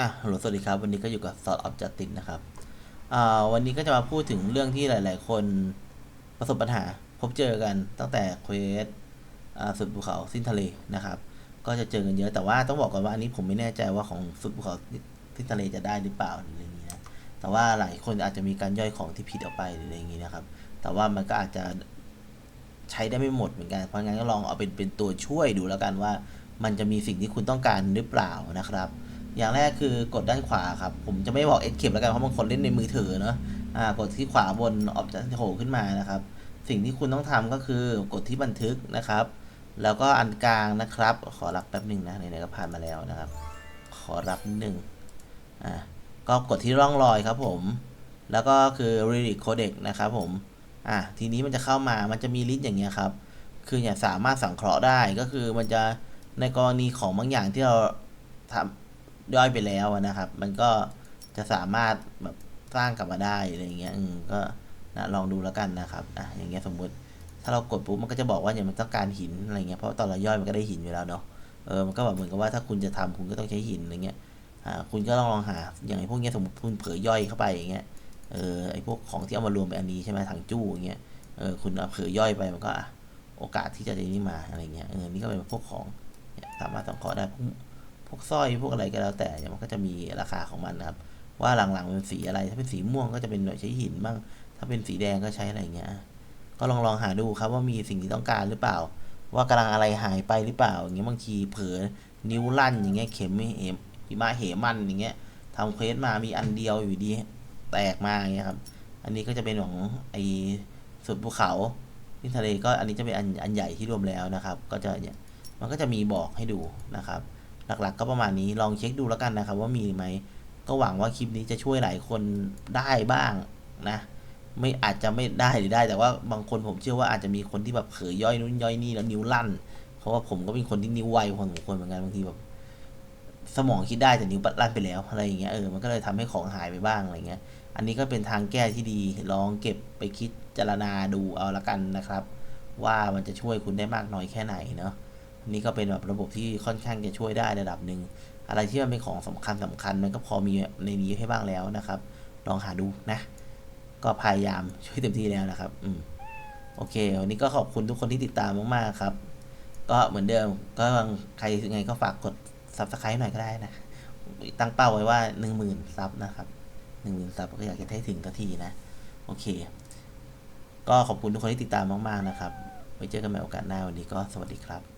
อะฮัลโหลสวัสดีครับ วันนี้ก็อยู่กับ s o อ t of Justice นะครับ อ่า วันนี้ก็จะมาพูดถึงเรื่องที่หลาย ๆ คนประสบปัญหาพบเจอกันตั้งแต่เควสอ่าสุดภูเขาสิ้นทะเลนะครับ ก็จะเจอกันเยอะ แต่ว่าต้องบอกก่อนว่าอันนี้ผมไม่แน่ใจว่าของสุดภูเขาสิ้นทะเลจะได้หรือเปล่าหรืออะไรอย่างนี้นะ แต่ว่าหลายคนอาจจะมีการย่อยของที่ผิดออกไปหรืออะไรอย่างนี้นะครับ แต่ว่ามันก็อาจจะใช้ได้ไม่หมดเหมือนกัน เพราะงั้นก็ลองเอาเป็นเป็นตัวช่วยดูแล้วกันว่า มันจะมีสิ่งที่คุณต้องการหรือเปล่านะครับ อย่างแรกคือกดด้านขวาครับ ผมจะไม่บอก escape แล้วกันเพราะบางคนเล่นในมือถือเนอะอ่ากดที่ขวาบนออบจะโผล่ขึ้นมานะครับ สิ่งที่คุณต้องทำก็คือกดที่บันทึกนะครับ แล้วก็อันกลางนะครับ ขอรับแป๊บหนึ่งนะไหนๆก็ผ่านมาแล้วนะครับ ขอรับนิดหนึ่งอ่าก็กดที่ร่องรอยครับผม แล้วก็คือ Lyric Codec นะครับผมอะทีนี้มันจะเข้ามามันจะมีลิสต์อย่างเงี้ยครับ คืออย่าสามารถสังเคราะห์ได้ก็คือมันจะในกรณีของบางอย่างที่เราทำ ย่อยไปแล้วนะครับ มันก็จะสามารถแบบสร้างกลับมาได้อะไรเงี้ยก็นะลองดูแล้วกันนะครับอะอย่างเงี้ยสมมุติ ถ้าเรากดปุ๊บมันก็จะบอกว่าเนี่ยมันต้องการหินอะไรเงี้ยเพราะตอนเราย่อยมันก็ได้หินอยู่แล้วเนาะเออมันก็แบบเหมือนกับว่าถ้าคุณจะทำคุณก็ต้องใช้หินอะไรเงี้ยอ่าคุณก็ลองลองหาอย่างไอ้พวกเนี้ยสมมติคุณเผยย่อยเข้าไปอย่างเงี้ยเออไอ้พวกของที่เอามารวมเป็นอันนี้ใช่ไหมถังจู้อย่างเงี้ยเออคุณเอาเผยย่อยไปมันก็โอกาสที่จะได้นี่มาอะไรเงี้ยเออนี่ก็เป็นพวกของสามารถสังเคราะห์ได้พวก พวกสร้อยพวกอะไรก็แล้วแต่เนี่ยมันก็จะมีราคาของมันนะครับ ว่าหลังๆเป็นสีอะไรถ้าเป็นสีม่วงก็จะเป็นหน่วยใช้หินบ้างถ้าเป็นสีแดงก็ใช้อะไรเงี้ยก็ลองลองหาดูครับว่ามีสิ่งที่ต้องการหรือเปล่า ว่ากำลังอะไรหายไปหรือเปล่าอย่างเงี้ยบางทีเผลอนิ้วลั่นอย่างเงี้ยเข็มไม่เหมหิมะเหมันอย่างเงี้ยทำเควสมามีอันเดียวอยู่ดีแตกมาอย่างเงี้ยครับอันนี้ก็จะเป็นของไอสุดภูเขาที่ทะเลก็อันนี้จะเป็นอันอันใหญ่ที่รวมแล้วนะครับ ก็จะเนี่ยมันก็จะมีบอกให้ดูนะครับ หลักๆ ก็ประมาณนี้ลองเช็คดูแล้วกันนะครับ ว่ามีไหมก็หวังว่าคลิปนี้จะช่วยหลายคนได้บ้างนะไม่อาจจะไม่ได้หรือได้แต่ว่าบางคนผมเชื่อว่าอาจจะมีคนที่แบบเผยย่อยนู้นย่อยนี่แล้วนิ้วลั่น เพราะว่าผมก็เป็นคนที่นิ้วไวพอสมควรเหมือนกันบางทีแบบสมองคิดได้แต่นิ้วลั่นไปแล้วอะไรอย่างเงี้ยเออมันก็เลยทำให้ของหายไปบ้างอะไรเงี้ย อันนี้ก็เป็นทางแก้ที่ดีลองเก็บไปคิดจารณาดูเอาละกันนะครับ ว่ามันจะช่วยคุณได้มากน้อยแค่ไหนเนาะ นี่ก็เป็นแบบระบบที่ค่อนข้างจะช่วยได้ระดับหนึ่งอะไรที่มันเป็นของสำคัญสำคัญมันก็พอมีในนี้ให้บ้างแล้วนะครับ ลองหาดูนะ ก็พยายามช่วยเต็มที่แล้วนะครับ อืมโอเค วันนี้ก็ขอบคุณทุกคนที่ติดตามมากๆครับ ก็เหมือนเดิมก็ใครยังไงก็ฝากกด subscribe หน่อยก็ได้นะ ตั้งเป้าไว้ว่าหนึ่งหมื่นซับนะครับหนึ่งหมื่นซับก็อยากจะให้ถึงทันทีนะ โอเค ก็ขอบคุณทุกคนที่ติดตามมากๆนะครับไว้เจอกันใหม่โอกาสหน้าวันนี้ก็สวัสดีครับ